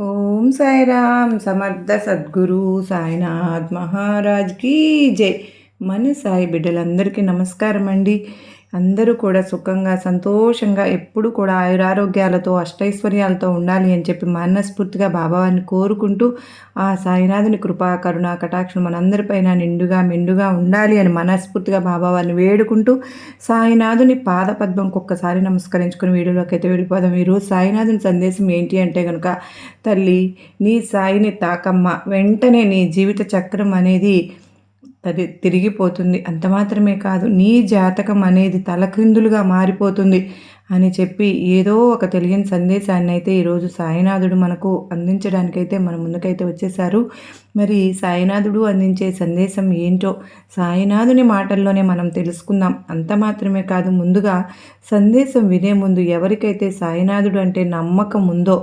ఓం సాయిరామ్ సమర్థ సద్గురు సాయినాథ్ మహారాజ్ కీ జై మన సాయి బిడ్డలందరికీ నమస్కారం అండి అందరూ కూడా సుఖంగా సంతోషంగా ఎప్పుడు కూడా ఆయురారోగ్యాలతో అష్టైశ్వర్యాలతో ఉండాలి అని చెప్పి మనస్ఫూర్తిగా బాబావారిని కోరుకుంటూ ఆ సాయినాథుని కృపా కరుణ కటాక్షం మనందరిపైన నిండుగా మెండుగా ఉండాలి అని మనస్ఫూర్తిగా బాబావారిని వేడుకుంటూ సాయినాథుని పాదపద్మంకి ఒక్కసారి నమస్కరించుకుని వీడియోలోకి అయితే వెళ్ళిపోదాం. ఈరోజు సాయినాథుని సందేశం ఏంటి అంటే కనుక తల్లి నీ సాయిని తాకమ్మ వెంటనే నీ జీవిత చక్రం అనేది తది తిరిగిపోతుంది. అంత మాత్రమే కాదు నీ జాతకం అనేది తలక్రిందులుగా మారిపోతుంది అని చెప్పి ఏదో ఒక తెలియని సందేశాన్ని అయితే ఈరోజు సాయినాథుడు మనకు అందించడానికైతే మన ముందుకైతే వచ్చేసారు మరి సాయినాథుడు అందించే సందేశం ఏంటో సాయినాథుని మాటల్లోనే మనం తెలుసుకుందాం. అంత మాత్రమే కాదు ముందుగా సందేశం వినే ముందు ఎవరికైతే సాయినాథుడు అంటే నమ్మకం ఉందో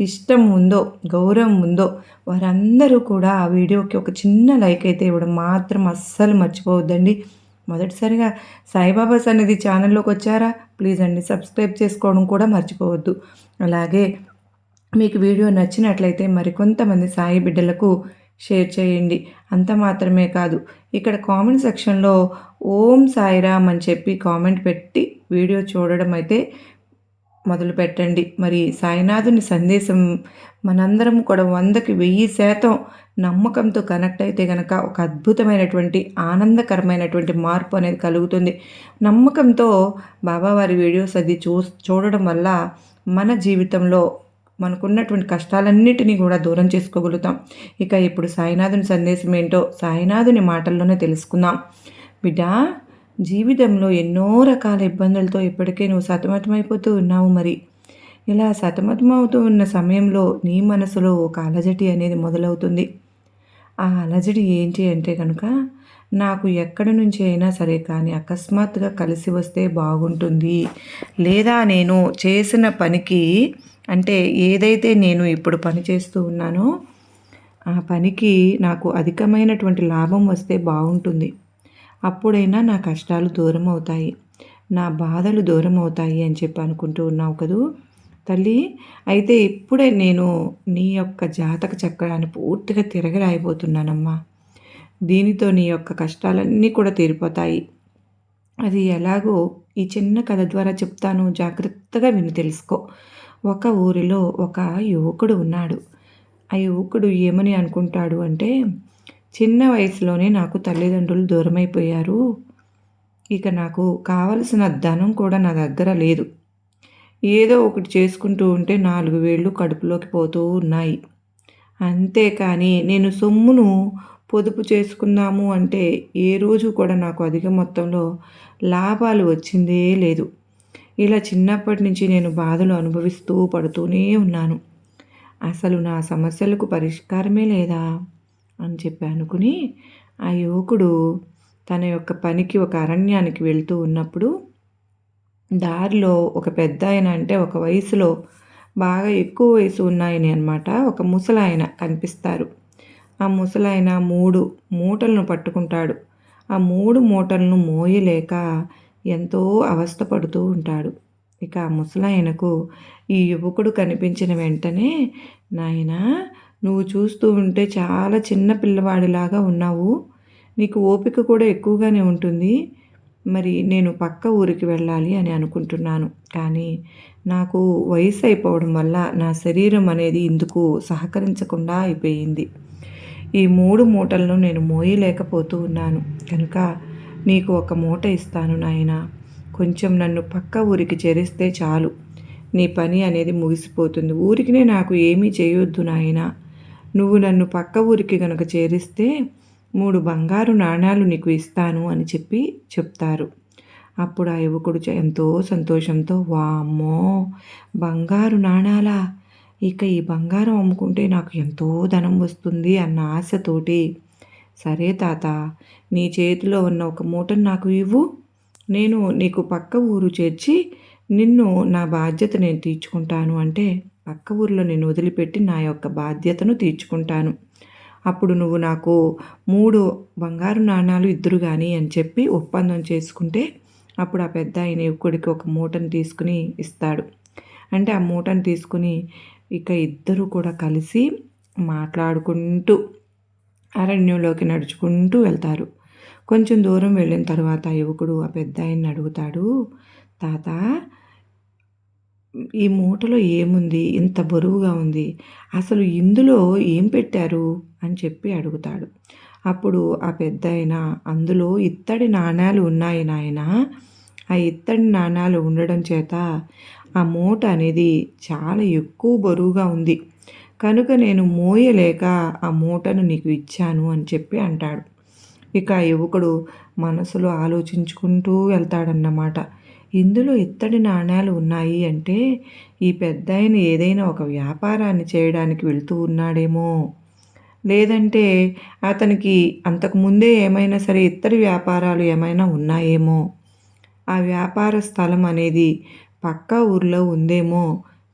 ఇష్టం ఉందో గౌరవం ఉందో వారందరూ కూడా ఆ వీడియోకి ఒక చిన్న లైక్ అయితే ఇవ్వడం మాత్రం అస్సలు మర్చిపోవద్దండి. మొదటిసారిగా సాయిబాబా సన్నిధి ఛానల్లోకి వచ్చారా? ప్లీజ్ అండి సబ్స్క్రైబ్ చేసుకోవడం కూడా మర్చిపోవద్దు. అలాగే మీకు వీడియో నచ్చినట్లయితే మరికొంతమంది సాయి బిడ్డలకు షేర్ చేయండి. అంత మాత్రమే కాదు ఇక్కడ కామెంట్ సెక్షన్లో ఓం సాయిరామ్ అని చెప్పి కామెంట్ పెట్టి వీడియో చూడడం అయితే మొదలు పెట్టండి. మరి సాయినాథుని సందేశం మనందరం కూడా వందకి వెయ్యి శాతం నమ్మకంతో కనెక్ట్ అయితే కనుక ఒక అద్భుతమైనటువంటి ఆనందకరమైనటువంటి మార్పు అనేది కలుగుతుంది. నమ్మకంతో బాబావారి వీడియోస్ అది చూ చూడడం వల్ల మన జీవితంలో మనకున్నటువంటి కష్టాలన్నిటినీ కూడా దూరం చేసుకోగలుగుతాం. ఇక ఇప్పుడు సాయినాథుని సందేశం ఏంటో సాయినాథుని మాటల్లోనే తెలుసుకుందాం. బిడ్డా జీవితంలో ఎన్నో రకాల ఇబ్బందులతో ఇప్పటికే నువ్వు సతమతమైపోతూ ఉన్నావు మరి. ఇలా సతమతమవుతూ ఉన్న సమయంలో నీ మనసులో ఒక అలజడి అనేది మొదలవుతుంది. ఆ అలజడి ఏంటి అంటే కనుక నాకు ఎక్కడి నుంచి అయినా సరే కానీ అకస్మాత్తుగా కలిసి వస్తే బాగుంటుంది. లేదా నేను చేసిన పనికి అంటే ఏదైతే నేను ఇప్పుడు పని చేస్తూ ఉన్నానో ఆ పనికి నాకు అధికమైనటువంటి లాభం వస్తే బాగుంటుంది. అప్పుడైనా నా కష్టాలు దూరం అవుతాయి. నా బాధలు దూరం అవుతాయి అని చెప్పి అనుకుంటూ ఉన్నావు కదూ? తల్లి అయితే ఇప్పుడే నేను నీ యొక్క జాతక చక్రాన్ని పూర్తిగా తిరగరాయిపోతున్నానమ్మా దీనితో నీ యొక్క కష్టాలన్నీ కూడా తీరిపోతాయి. అది ఎలాగో ఈ చిన్న కథ ద్వారా చెప్తాను. జాగ్రత్తగా విని తెలుసుకో. ఒక ఊరిలో ఒక యువకుడు ఉన్నాడు. ఆ యువకుడు ఏమని అనుకుంటాడు అంటే చిన్న వయసులోనే నాకు తల్లిదండ్రులు దూరమైపోయారు. ఇక నాకు కావలసిన ధనం కూడా నా దగ్గర లేదు. ఏదో ఒకటి చేసుకుంటూ ఉంటే నాలుగు వేళ్ళు కడుపులోకి పోతూ ఉన్నాయి. అంతేకాని నేను సొమ్మును పొదుపు చేసుకుందాము అంటే ఏ రోజు కూడా నాకు అధిక మొత్తంలో లాభాలు వచ్చిందే లేదు. ఇలా చిన్నప్పటి నుంచి నేను బాధలు అనుభవిస్తూ పడుతూనే ఉన్నాను. అసలు నా సమస్యలకు పరిష్కారమే లేదా? అని చెప్పి అనుకుని ఆ యువకుడు తన యొక్క పనికి ఒక అరణ్యానికి వెళ్తూ ఉన్నప్పుడు దారిలో ఒక పెద్ద ఆయన అంటే ఒక వయసులో బాగా ఎక్కువ వయసు ఉన్నాయని అనమాట ఒక ముసలాయన కనిపిస్తారు. ఆ ముసలాయన మూడు మూటలను పట్టుకుంటాడు. ఆ మూడు మూటలను మోయలేక ఎంతో అవస్థపడుతూ ఉంటాడు. ఇక ఆ ముసలాయనకు ఈ యువకుడు కనిపించిన వెంటనే నాయన నువ్వు చూస్తూ ఉంటే చాలా చిన్న పిల్లవాడిలాగా ఉన్నావు. నీకు ఓపిక కూడా ఎక్కువగానే ఉంటుంది. మరి నేను పక్క ఊరికి వెళ్ళాలి అని అనుకుంటున్నాను. కానీ నాకు వయసు అయిపోవడం వల్ల నా శరీరం అనేది ఇందుకు సహకరించకుండా అయిపోయింది. ఈ మూడు మూటలను నేను మోయలేకపోతూ ఉన్నాను. కనుక నీకు ఒక మూట ఇస్తాను నాయన. కొంచెం నన్ను పక్క ఊరికి చేరిస్తే చాలు. నీ పని అనేది ముగిసిపోతుంది. ఊరికినే నాకు ఏమీ చేయొద్దు నాయనా. నువ్వు నన్ను పక్క ఊరికి గనుక చేరిస్తే మూడు బంగారు నాణాలు నీకు ఇస్తాను అని చెప్పి చెప్తారు. అప్పుడు ఆ యువకుడు ఎంతో సంతోషంతో వామ్మో బంగారు నాణాలా? ఇక ఈ బంగారం అమ్ముకుంటే నాకు ఎంతో ధనం వస్తుంది అన్న ఆశతోటి. సరే తాత నీ చేతిలో ఉన్న ఒక మూటను నాకు ఇవ్వు. నేను నీకు పక్క ఊరు చేర్చి నిన్ను నా బాధ్యత నేను తీర్చుకుంటాను. అంటే పక్క ఊర్లో నేను వదిలిపెట్టి నా యొక్క బాధ్యతను తీర్చుకుంటాను. అప్పుడు నువ్వు నాకు మూడు బంగారు నాణాలు ఇద్దరు కానీ అని చెప్పి ఒప్పందం చేసుకుంటే అప్పుడు ఆ పెద్ద ఆయన యువకుడికి ఒక మూటను తీసుకుని ఇస్తాడు. అంటే ఆ మూటను తీసుకుని ఇక ఇద్దరు కూడా కలిసి మాట్లాడుకుంటూ అరణ్యంలోకి నడుచుకుంటూ వెళ్తారు. కొంచెం దూరం వెళ్ళిన తర్వాత యువకుడు ఆ పెద్ద ఆయన్ని అడుగుతాడు తాత ఈ మూటలో ఏముంది? ఇంత బరువుగా ఉంది. అసలు ఇందులో ఏం పెట్టారు? అని చెప్పి అడుగుతాడు. అప్పుడు ఆ పెద్ద అందులో ఇత్తడి నాణాలు ఉన్నాయి నాయన. ఆ ఇత్తడి నాణాలు ఉండడం చేత ఆ మూట అనేది చాలా ఎక్కువ బరువుగా ఉంది. కనుక నేను మోయలేక ఆ మూటను నీకు ఇచ్చాను అని చెప్పి అంటాడు. ఇక యువకుడు మనసులో ఆలోచించుకుంటూ వెళ్తాడన్నమాట. ఇందులో ఇత్తడి నాణ్యాలు ఉన్నాయి అంటే ఈ పెద్ద ఏదైనా ఒక వ్యాపారాన్ని చేయడానికి వెళ్తూ ఉన్నాడేమో. లేదంటే అతనికి అంతకుముందే ఏమైనా సరే ఇత్తడి వ్యాపారాలు ఏమైనా ఉన్నాయేమో. ఆ వ్యాపార స్థలం అనేది పక్క ఊర్లో ఉందేమో.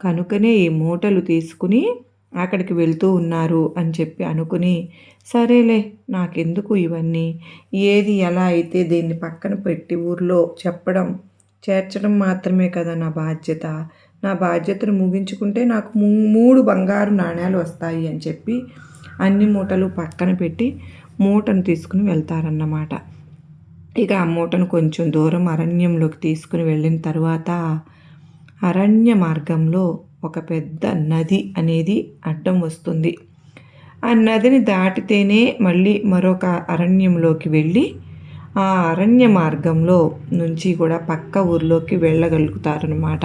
కనుకనే ఈ మూటలు తీసుకుని అక్కడికి వెళ్తూ ఉన్నారు అని చెప్పి అనుకుని సరేలే నాకెందుకు ఇవన్నీ? ఏది ఎలా అయితే దీన్ని పక్కన పెట్టి ఊర్లో చెప్పడం చేర్చడం మాత్రమే కదా నా బాధ్యత. నా బాధ్యతను ముగించుకుంటే నాకు మూడు బంగారు నాణ్యాలు వస్తాయి అని చెప్పి అన్ని మూటలు పక్కన పెట్టి మూటను తీసుకుని వెళ్తారన్నమాట. ఇక ఆ మూటను కొంచెం దూరం అరణ్యంలోకి తీసుకుని వెళ్ళిన తర్వాత అరణ్య మార్గంలో ఒక పెద్ద నది అనేది అడ్డం వస్తుంది. ఆ నదిని దాటితేనే మళ్ళీ మరొక అరణ్యంలోకి వెళ్ళి ఆ అరణ్య మార్గంలో నుంచి కూడా పక్క ఊర్లోకి వెళ్ళగలుగుతారనమాట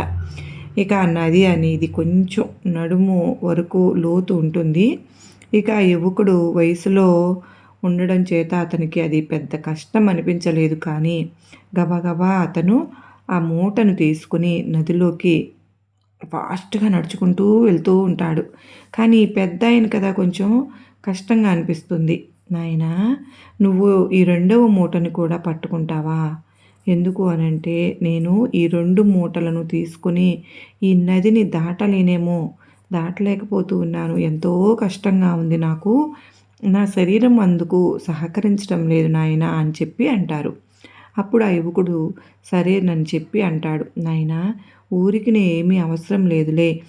ఇక నది అనేది కొంచెం నడుము వరకు లోతు ఉంటుంది. ఇక యువకుడు వయసులో ఉండడం చేత అతనికి అది పెద్ద కష్టం అనిపించలేదు. కానీ గబగబా అతను ఆ మూటను తీసుకుని నదిలోకి ఫాస్ట్గా నడుచుకుంటూ వెళ్తూ ఉంటాడు. కానీ పెద్ద ఆయన కదా కొంచెం కష్టంగా అనిపిస్తుంది. నాయనా నువ్వు ఈ రెండవ మూటని కూడా పట్టుకుంటావా? ఎందుకు అనంటే నేను ఈ రెండు మూటలను తీసుకుని ఈ నదిని దాటలేనేమో. దాటలేకపోతూ ఉన్నాను. ఎంతో కష్టంగా ఉంది నాకు. నా శరీరం అందుకు సహకరించడం లేదు నాయన అని చెప్పి అంటారు. అప్పుడు ఆ యువకుడు సరే నన్ను చెప్పి అంటాడు. నాయన ఊరికి ఏమీ అవసరం లేదులే.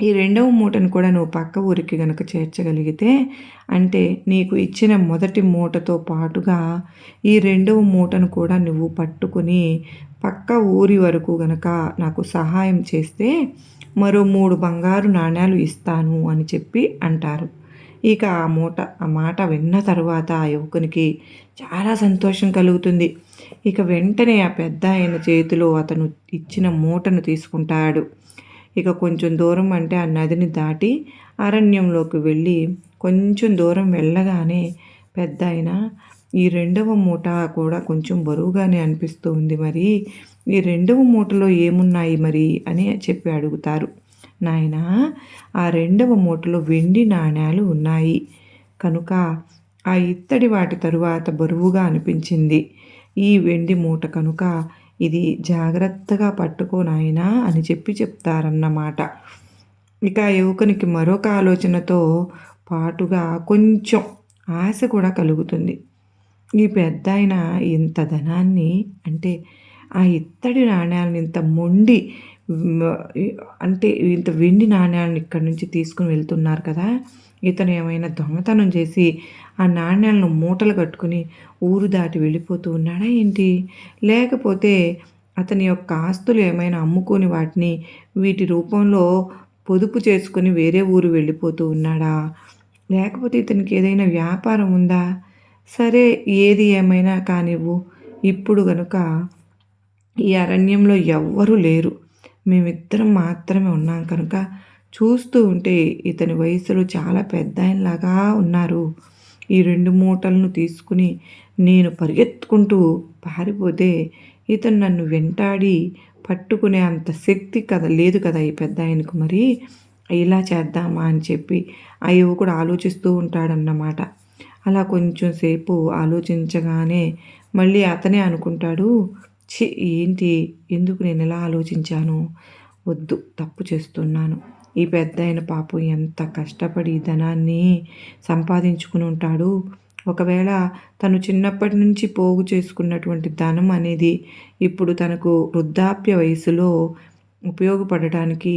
ఈ రెండవ మూటను కూడా నువ్వు పక్క ఊరికి గనక చేర్చగలిగితే అంటే నీకు ఇచ్చిన మొదటి మూటతో పాటుగా ఈ రెండవ మూటను కూడా నువ్వు పట్టుకుని పక్క ఊరి వరకు గనక నాకు సహాయం చేస్తే మరో మూడు బంగారు నాణ్యాలు ఇస్తాను అని చెప్పి అంటారు. ఇక ఆ మూట ఆ మాట విన్న తర్వాత ఆ యువకునికి చాలా సంతోషం కలుగుతుంది. ఇక వెంటనే ఆ పెద్ద ఆయన చేతిలో అతను ఇచ్చిన మూటను తీసుకుంటాడు. ఇక కొంచెం దూరం అంటే ఆ నదిని దాటి అరణ్యంలోకి వెళ్ళి కొంచెం దూరం వెళ్ళగానే పెద్ద ఆయన ఈ రెండవ మూట కూడా కొంచెం బరువుగానే అనిపిస్తూ ఉంది మరి. ఈ రెండవ మూటలో ఏమున్నాయి మరి? అని చెప్పి అడుగుతారు. నాయన ఆ రెండవ మూటలో వెండి నాణ్యాలు ఉన్నాయి. కనుక ఆ ఇత్తడి వాటి తరువాత బరువుగా అనిపించింది. ఈ వెండి మూట కనుక ఇది జాగ్రత్తగా పట్టుకో నాయనా అని చెప్పి చెప్తారన్నమాట. ఇక యువకునికి మరొక ఆలోచనతో పాటుగా కొంచెం ఆశ కూడా కలుగుతుంది. ఈ పెద్ద ఆయన ఇంత ధనాన్ని అంటే ఆ ఇత్తడి నాణ్యాలను ఇంత మొండి అంటే ఇంత వెండి నాణ్యాలను ఇక్కడి నుంచి తీసుకుని వెళ్తున్నారు కదా ఇతను ఏమైనా దొంగతనం చేసి ఆ నాణ్యాలను మూటలు కట్టుకుని ఊరు దాటి వెళ్ళిపోతూ ఉన్నాడా ఏంటి? లేకపోతే అతని యొక్క ఆస్తులు ఏమైనా అమ్ముకొని వాటిని వీటి రూపంలో పొదుపు చేసుకుని వేరే ఊరు వెళ్ళిపోతూ ఉన్నాడా? లేకపోతే ఇతనికి ఏదైనా వ్యాపారం ఉందా? సరే ఏది ఏమైనా కానివ్వు. ఇప్పుడు గనుక ఈ అరణ్యంలో ఎవ్వరూ లేరు. మేమిద్దరం మాత్రమే ఉన్నాం. కనుక చూస్తూ ఉంటే ఇతని వయసులో చాలా పెద్ద ఆయనలాగా ఉన్నారు. ఈ రెండు మూటలను తీసుకుని నేను పరిగెత్తుకుంటూ పారిపోతే ఇతను నన్ను వెంటాడి పట్టుకునే అంత శక్తి కదా లేదు కదా ఈ పెద్ద ఆయనకు మరి? ఇలా చేద్దామా అని చెప్పి ఆ యువకుడు ఆలోచిస్తూ ఉంటాడన్నమాట. అలా కొంచెం సేపు ఆలోచించగానే మళ్ళీ అతనే అనుకుంటాడు చి ఏంటి? ఎందుకు నేను ఎలా ఆలోచించాను? వద్దు తప్పు చేస్తున్నాను. ఈ పెద్ద అయిన పాపం ఎంత కష్టపడి ధనాన్ని సంపాదించుకుని ఉంటాడు? ఒకవేళ తను చిన్నప్పటి నుంచి పోగు చేసుకున్నటువంటి ధనం అనేది ఇప్పుడు తనకు వృద్ధాప్య వయసులో ఉపయోగపడటానికి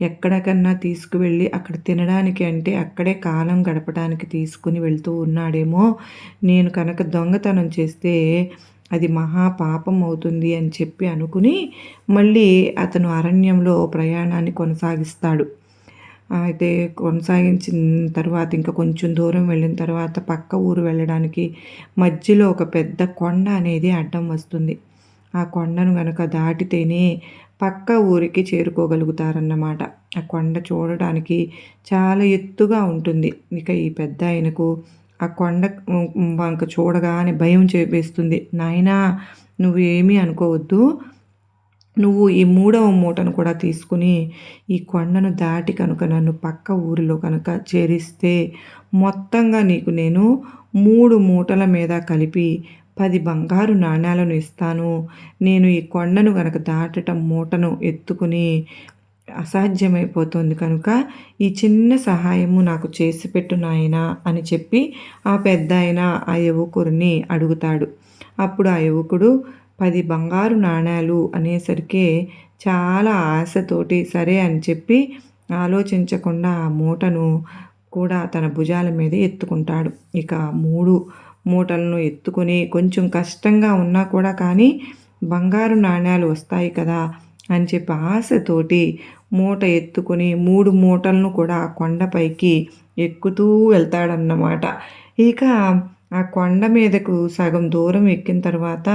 ఎక్కడికన్నా తీసుకువెళ్ళి అక్కడ తినడానికి అంటే అక్కడే కాలం గడపడానికి తీసుకుని వెళ్తూ ఉన్నాడేమో. నేను కనుక దొంగతనం చేస్తే అది మహా పాపం అవుతుంది అని చెప్పి అనుకుని మళ్ళీ అతను అరణ్యంలో ప్రయాణాన్ని కొనసాగిస్తాడు. అయితే కొనసాగించిన తర్వాత ఇంకా కొంచెం దూరం వెళ్ళిన తర్వాత పక్క ఊరు వెళ్ళడానికి మధ్యలో ఒక పెద్ద కొండ అనేది అడ్డం వస్తుంది. ఆ కొండను కనుక దాటితేనే పక్క ఊరికి చేరుకోగలుగుతారన్నమాట. ఆ కొండ చూడడానికి చాలా ఎత్తుగా ఉంటుంది. ఇక ఈ పెద్ద ఆయనకు ఆ కొండ వంక చూడగానే భయం చేపేస్తుంది. నాయనా నువ్వు ఏమీ అనుకోవద్దు. నువ్వు ఈ మూడవ మూటను కూడా తీసుకుని ఈ కొండను దాటి కనుక నన్ను పక్క ఊరిలో కనుక చేరిస్తే మొత్తంగా నీకు నేను మూడు మూటల మీద కలిపి పది బంగారు నాణ్యాలను ఇస్తాను. నేను ఈ కొండను కనుక దాటటం మూటను ఎత్తుకుని అసాధ్యమైపోతుంది కనుక ఈ చిన్న సహాయము నాకు చేసి పెట్టు అని చెప్పి ఆ పెద్ద ఆయన ఆ యువకుడిని అడుగుతాడు. అప్పుడు ఆ యువకుడు పది బంగారు నాణ్యాలు అనేసరికి చాలా ఆశతోటి సరే అని చెప్పి ఆలోచించకుండా ఆ మూటను కూడా తన భుజాల మీద ఎత్తుకుంటాడు. ఇక మూడు మూటలను ఎత్తుకొని కొంచెం కష్టంగా ఉన్నా కూడా కానీ బంగారు నాణ్యాలు వస్తాయి కదా అని చెప్పి ఆశతోటి మూట ఎత్తుకొని మూడు మూటలను కూడా ఆ కొండపైకి ఎక్కుతూ వెళ్తాడన్నమాట. ఇక ఆ కొండ మీదకు సగం దూరం ఎక్కిన తర్వాత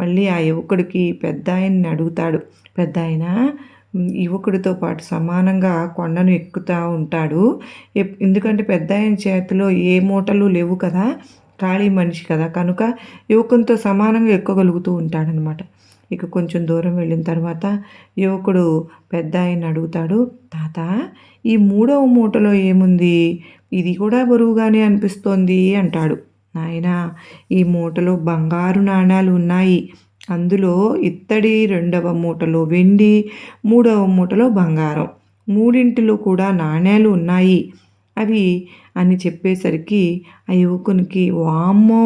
మళ్ళీ ఆ యువకుడికి పెద్ద ఆయన్ని అడుగుతాడు. పెద్ద ఆయన యువకుడితో పాటు సమానంగా కొండను ఎక్కుతూ ఉంటాడు. ఎందుకంటే పెద్ద ఆయన చేతిలో ఏ మూటలు లేవు కదా ఖాళీ మనిషి కదా. కనుక యువకునితో సమానంగా ఎక్కగలుగుతూ ఉంటాడనమాట ఇక కొంచెం దూరం వెళ్ళిన తర్వాత యువకుడు పెద్ద ఆయన అడుగుతాడు తాత ఈ మూడవ మూటలో ఏముంది? ఇది కూడా బరువుగానే అనిపిస్తోంది అంటాడు. నాయన ఈ మూటలో బంగారు నాణాలు ఉన్నాయి. అందులో ఇత్తడి రెండవ మూటలో వెండి మూడవ మూటలో బంగారం. మూడింటిలో కూడా నాణ్యాలు ఉన్నాయి. అవి అని చెప్పేసరికి ఆ యువకునికి వామ్మో!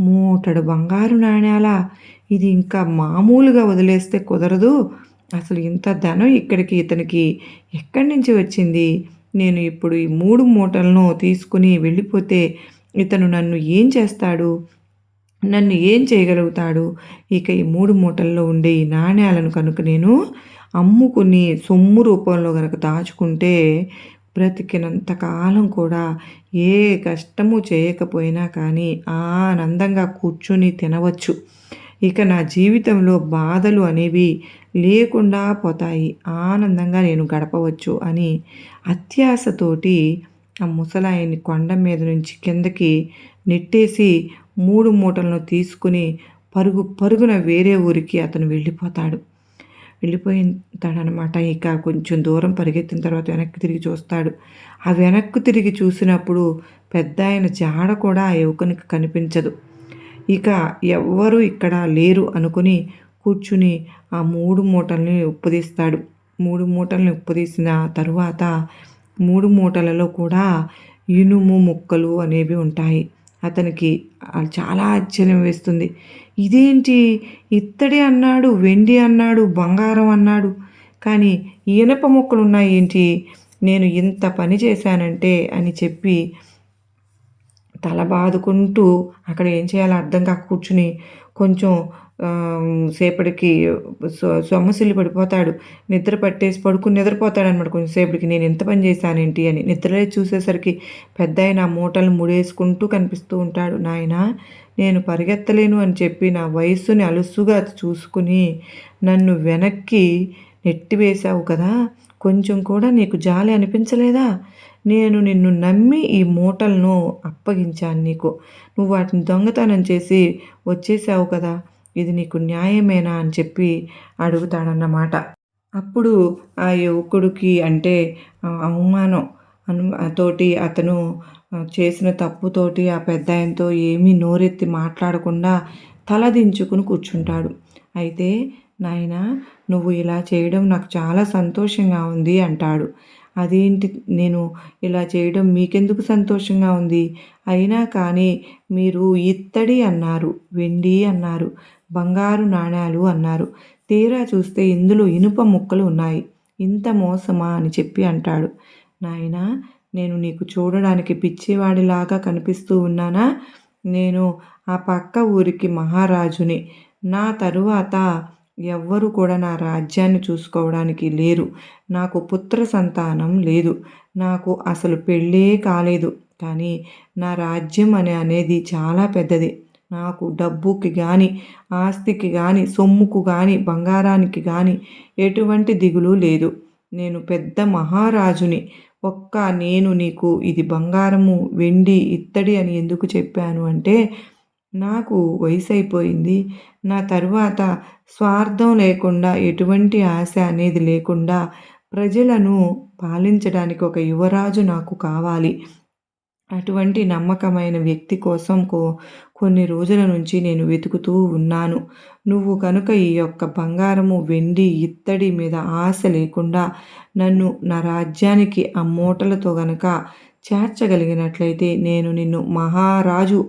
మూటడు బంగారు నాణ్యాల ఇది ఇంకా మామూలుగా వదిలేస్తే కుదరదు. అసలు ఇంత ధనం ఇక్కడికి ఇతనికి ఎక్కడి నుంచి వచ్చింది? నేను ఇప్పుడు ఈ మూడు మూటలను తీసుకుని వెళ్ళిపోతే ఇతను నన్ను ఏం చేస్తాడు? నన్ను ఏం చేయగలుగుతాడు? ఇక ఈ మూడు మూటల్లో ఉండే ఈ నాణ్యాలను కనుక నేను అమ్ముకుని సొమ్ము రూపంలో కనుక దాచుకుంటే బ్రతికినంత కాలం కూడా ఏ కష్టము చేయకపోయినా కానీ ఆనందంగా కూర్చుని తినవచ్చు. ఇక నా జీవితంలో బాధలు అనేవి లేకుండా పోతాయి. ఆనందంగా నేను గడపవచ్చు అని అత్యాశతోటి ఆ ముసలాయన్ని కొండ మీద నుంచి కిందకి నెట్టేసి మూడు మూటలను తీసుకుని పరుగు పరుగున వేరే ఊరికి అతను వెళ్ళిపోతాడు. వెళ్ళిపోయింటాడనమాట. ఇక కొంచెం దూరం పరిగెత్తిన తర్వాత వెనక్కి తిరిగి చూస్తాడు. ఆ వెనక్కు తిరిగి చూసినప్పుడు పెద్ద ఆయన జాడ కూడా ఆ యువకునికి కనిపించదు. ఇక ఎవ్వరూ ఇక్కడ లేరు అనుకుని కూర్చుని ఆ మూడు మూటల్ని ఉప్పుదీస్తాడు. మూడు మూటల్ని ఉప్పుదీసిన తరువాత మూడు మూటలలో కూడా ఇనుము ముక్కలు అనేవి ఉంటాయి. అతనికి చాలా ఆశ్చర్యం వేస్తుంది. ఇదేంటి? ఇత్తడి అన్నాడు వెండి అన్నాడు బంగారం అన్నాడు. కానీ ఇనప ముక్కలు ఉన్నాయి ఏంటి నేను ఇంత పని చేశానంటే అని చెప్పి తల బాదుకుంటూ అక్కడ ఏం చేయాలో అర్థం కాక కూర్చుని కొంచెం సేపటికి సొమ్మసిల్లి పడిపోతాడు. నిద్ర పట్టేసి పడుకుని నిద్రపోతాడు అనమాట కొంచెంసేపటికి నేను ఎంత పని చేశానేంటి? అని నిద్రలే చూసేసరికి పెద్ద ఆయన మూటలు ముడేసుకుంటూ కనిపిస్తూ ఉంటాడు. నాయన నేను పరిగెత్తలేను అని చెప్పి నా వయస్సుని అలుసుగా చూసుకుని నన్ను వెనక్కి నెట్టివేశావు కదా కొంచెం కూడా నీకు జాలి అనిపించలేదా? నేను నిన్ను నమ్మి ఈ మూటలను అప్పగించాను నీకు. నువ్వు వాటిని దొంగతనం చేసి వచ్చేసావు కదా. ఇది నీకు న్యాయమేనా అని చెప్పి అడుగుతాడన్నమాట. అప్పుడు ఆ యువకుడికి అంటే అవమానం అను తోటి అతను చేసిన తప్పుతోటి ఆ పెద్ద ఆయనతో ఏమీ నోరెత్తి మాట్లాడకుండా తలదించుకుని కూర్చుంటాడు. అయితే నాయన నువ్వు ఇలా చేయడం నాకు చాలా సంతోషంగా ఉంది అంటాడు. అదేంటి నేను ఇలా చేయడం మీకెందుకు సంతోషంగా ఉంది? అయినా కానీ మీరు ఇత్తడి అన్నారు వెండి అన్నారు బంగారు నాణాలు అన్నారు. తీరా చూస్తే ఇందులో ఇనుప ముక్కలు ఉన్నాయి. ఇంత మోసమా అని చెప్పి అంటాడు. నాయనా నేను నీకు చూడడానికి పిచ్చివాడిలాగా కనిపిస్తూ ఉన్నానా? నేను ఆ పక్క ఊరికి మహారాజుని. నా తరువాత ఎవ్వరు కూడా నా రాజ్యాన్ని చూసుకోవడానికి లేరు. నాకు పుత్ర సంతానం లేదు. నాకు అసలు పెళ్ళే కాలేదు. కానీ నా రాజ్యం అనే అనేది చాలా పెద్దది. నాకు డబ్బుకి కానీ ఆస్తికి కానీ సొమ్ముకు కానీ బంగారానికి కానీ ఎటువంటి దిగులు లేదు. నేను పెద్ద మహారాజుని. ఒక్క నేను నీకు ఇది బంగారము వెండి ఇత్తడి అని ఎందుకు చెప్పాను అంటే నాకు వయసు అయిపోయింది నా తరువాత స్వార్థం లేకుండా ఎటువంటి ఆశ అనేది లేకుండా ప్రజలను పాలించడానికి ఒక యువరాజు నాకు కావాలి. అటువంటి నమ్మకమైన వ్యక్తి కోసం కో కొన్ని రోజుల నుంచి నేను వెతుకుతూ ఉన్నాను. నువ్వు కనుక ఈ యొక్క బంగారము వెండి ఇత్తడి మీద ఆశ లేకుండా నన్ను నా రాజ్యానికి ఆ మూటలతో గనక చేర్చగలిగినట్లయితే నేను నిన్ను మహారాజు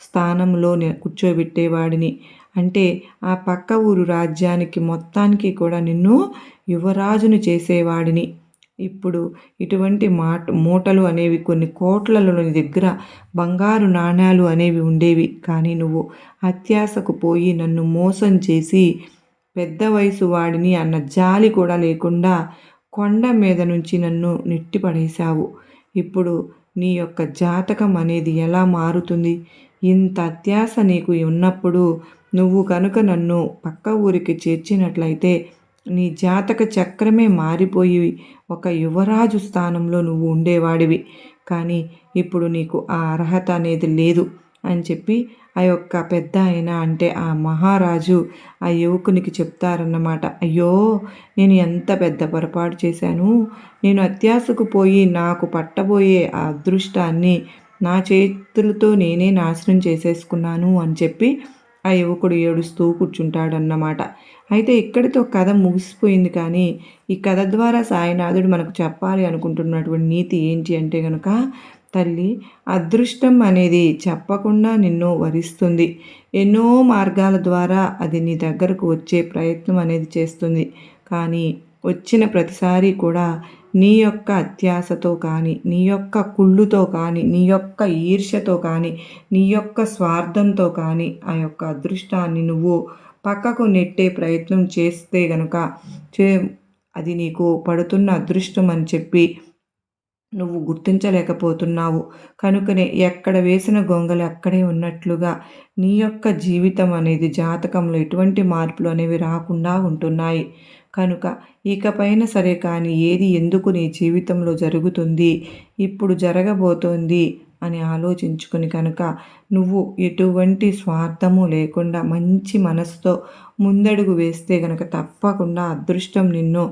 స్థానంలో కూర్చోబెట్టేవాడిని. అంటే ఆ పక్క ఊరు రాజ్యానికి మొత్తానికి కూడా నిన్ను యువరాజును చేసేవాడిని. ఇప్పుడు ఇటువంటి మాట మూటలు అనేవి కొన్ని కోట్లలోని దగ్గర బంగారు నాణ్యాలు అనేవి ఉండేవి. కానీ నువ్వు అత్యాశకు పోయి నన్ను మోసం చేసి పెద్ద వయసు వాడిని అన్న జాలి కూడా లేకుండా కొండ మీద నుంచి నన్ను నెట్టిపడేశావు. ఇప్పుడు నీ యొక్క జాతకం అనేది ఎలా మారుతుంది? ఇంత అత్యాశ నీకు ఉన్నప్పుడు నువ్వు కనుక నన్ను పక్క ఊరికి చేర్చినట్లయితే నీ జాతక చక్రమే మారిపోయి ఒక యువరాజు స్థానంలో నువ్వు ఉండేవాడివి. కానీ ఇప్పుడు నీకు ఆ అర్హత అనేది లేదు అని చెప్పి ఆ యొక్క పెద్ద ఆయన అంటే ఆ మహారాజు ఆ యువకునికి చెప్తారన్నమాట. అయ్యో నేను ఎంత పెద్ద పొరపాటు చేశాను? నేను అత్యాశకు పోయి నాకు పట్టబోయే ఆ అదృష్టాన్ని నా చేతులతో నేనే నాశనం చేసేసుకున్నాను అని చెప్పి ఆ యువకుడు ఏడుస్తూ కూర్చుంటాడన్నమాట. అయితే ఇక్కడితో కథ ముగిసిపోయింది కానీ ఈ కథ ద్వారా సాయినాథుడు మనకు చెప్పాలి అనుకుంటున్నటువంటి నీతి ఏంటి అంటే కనుక తల్లి అదృష్టం అనేది చెప్పకుండా నిన్ను వరిస్తుంది ఎన్నో మార్గాల ద్వారా అది నీ దగ్గరకు వచ్చే ప్రయత్నం అనేది చేస్తుంది. కానీ వచ్చిన ప్రతిసారి కూడా నీ యొక్క అత్యాశతో కానీ నీ యొక్క కుళ్ళుతో కానీ నీ యొక్క ఈర్ష్యతో కానీ నీ యొక్క స్వార్థంతో కానీ ఆ యొక్క అదృష్టాన్ని నువ్వు పక్కకు నెట్టే ప్రయత్నం చేస్తే గనుక చే అది నీకు పడుతున్న అదృష్టం అని చెప్పి నువ్వు గుర్తించలేకపోతున్నావు. కనుకనే ఎక్కడ వేసిన గొంగలు అక్కడే ఉన్నట్లుగా నీ యొక్క జీవితం అనేది జాతకంలో ఎటువంటి మార్పులు అనేవి రాకుండా ఉంటున్నాయి. కనుక ఇకపైన సరే కానీ ఏది ఎందుకు నీ జీవితంలో జరుగుతుంది? ఇప్పుడు జరగబోతోంది అని ఆలోచించుకుని కనుక నువ్వు ఎటువంటి స్వార్థము లేకుండా మంచి మనసుతో ముందడుగు వేస్తే కనుక తప్పకుండా అదృష్టం నిన్ను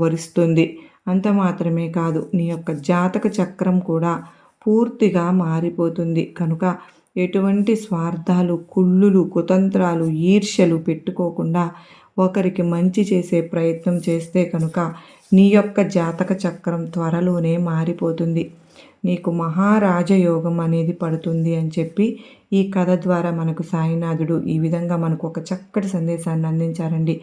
వరిస్తుంది అంత మాత్రమే కాదు నీ యొక్క జాతక చక్రం కూడా పూర్తిగా మారిపోతుంది. కనుక ఎటువంటి స్వార్థాలు కుళ్ళులు కుతంత్రాలు ఈర్ష్యలు పెట్టుకోకుండా ఒకరికి మంచి చేసే ప్రయత్నం చేస్తే కనుక నీ యొక్క జాతక చక్రం త్వరలోనే మారిపోతుంది. నీకు మహారాజయోగం అనేది పడుతుంది అని చెప్పి ఈ కథ ద్వారా మనకు సాయినాథుడు ఈ విధంగా మనకు ఒక చక్కటి సందేశాన్ని అందించారండి.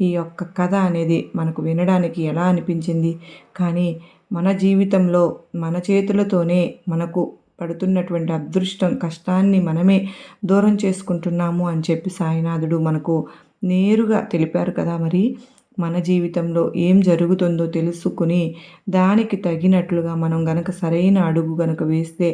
ఈ యొక్క కథ అనేది మనకు వినడానికి ఎలా అనిపించింది? కానీ మన జీవితంలో మన చేతులతోనే మనకు పడుతున్నటువంటి అదృష్టం కష్టాన్ని మనమే దూరం చేసుకుంటున్నాము అని చెప్పి సాయినాథుడు మనకు నేరుగా తెలిపారు కదా మరి. మన జీవితంలో ఏం జరుగుతుందో తెలుసుకుని దానికి తగినట్లుగా మనం గనక సరైన అడుగు గనక వేస్తే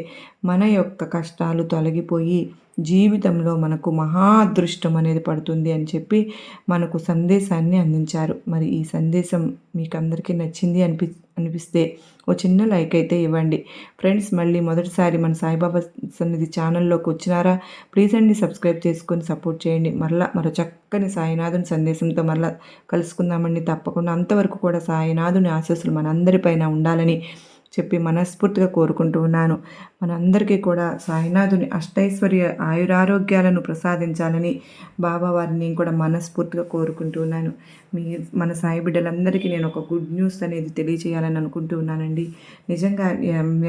మన యొక్క కష్టాలు తొలగిపోయి జీవితంలో మనకు మహా అదృష్టం అనేది పడుతుంది అని చెప్పి మనకు సందేశాన్ని అందించారు. మరి ఈ సందేశం మీకు అందరికీ నచ్చింది అనిపి అనిపిస్తే ఓ చిన్న లైక్ అయితే ఇవ్వండి. ఫ్రెండ్స్ మళ్ళీ మొదటిసారి మన సాయిబాబా సన్నిధి ఛానల్లోకి వచ్చినారా ప్లీజ్ అండి సబ్స్క్రైబ్ చేసుకొని సపోర్ట్ చేయండి. మరలా మరో చక్కని సాయినాథుని సందేశంతో మరలా కలుసుకుందామండి. తప్పకుండా అంతవరకు కూడా సాయినాథుని ఆశస్సులు మనందరిపైన ఉండాలని చెప్పి మనస్ఫూర్తిగా కోరుకుంటూ ఉన్నాను. మనందరికీ కూడా సాయినాథుని అష్టైశ్వర్య ఆయురారోగ్యాలను ప్రసాదించాలని బాబా వారిని కూడా మనస్ఫూర్తిగా కోరుకుంటూ ఉన్నాను. మీ మన సాయి బిడ్డలందరికీ నేను ఒక గుడ్ న్యూస్ అనేది తెలియజేయాలని అనుకుంటూ ఉన్నానండి. నిజంగా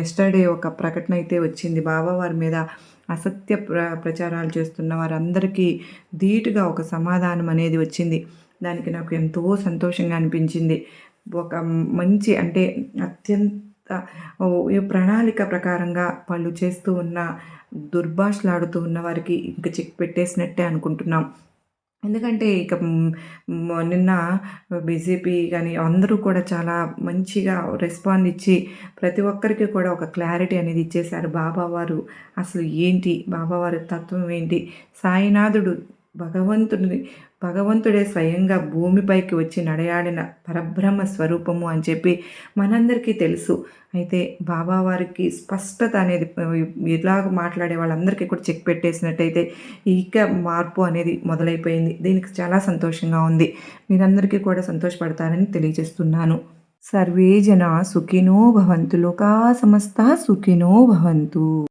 ఎస్టర్డే ఒక ప్రకటన అయితే వచ్చింది. బాబా వారి మీద అసత్య ప్ర ప్రచారాలు చేస్తున్న వారందరికీ ధీటుగా ఒక సమాధానం అనేది వచ్చింది. దానికి నాకు ఎంతో సంతోషంగా అనిపించింది. ఒక మంచి అంటే అత్యంత ప్రణాళిక ప్రకారంగా వాళ్ళు చేస్తూ ఉన్న దుర్భాషలాడుతూ ఉన్న వారికి ఇంక చెక్ పెట్టేసినట్టే అనుకుంటున్నాం. ఎందుకంటే ఇక నిన్న బీజేపీ కానీ అందరూ కూడా చాలా మంచిగా రెస్పాండ్ ఇచ్చి ప్రతి ఒక్కరికి కూడా ఒక క్లారిటీ అనేది ఇచ్చేశారు. బాబావారు అసలు ఏంటి? బాబావారి తత్వం ఏంటి? సాయినాథుడు భగవంతుడిని భగవంతుడే స్వయంగా భూమిపైకి వచ్చి నడయాడిన పరబ్రహ్మ స్వరూపము అని చెప్పి మనందరికీ తెలుసు. అయితే బాబావారికి స్పష్టత అనేది ఇలాగ మాట్లాడే వాళ్ళందరికీ కూడా చెక్ పెట్టేసినట్టయితే ఇక మార్పు అనేది మొదలైపోయింది. దీనికి చాలా సంతోషంగా ఉంది. మీరందరికీ కూడా సంతోషపడతారని తెలియజేస్తున్నాను. సర్వే జన సుఖినో భవంతు లోకా సమస్త సుఖినో భవంతు.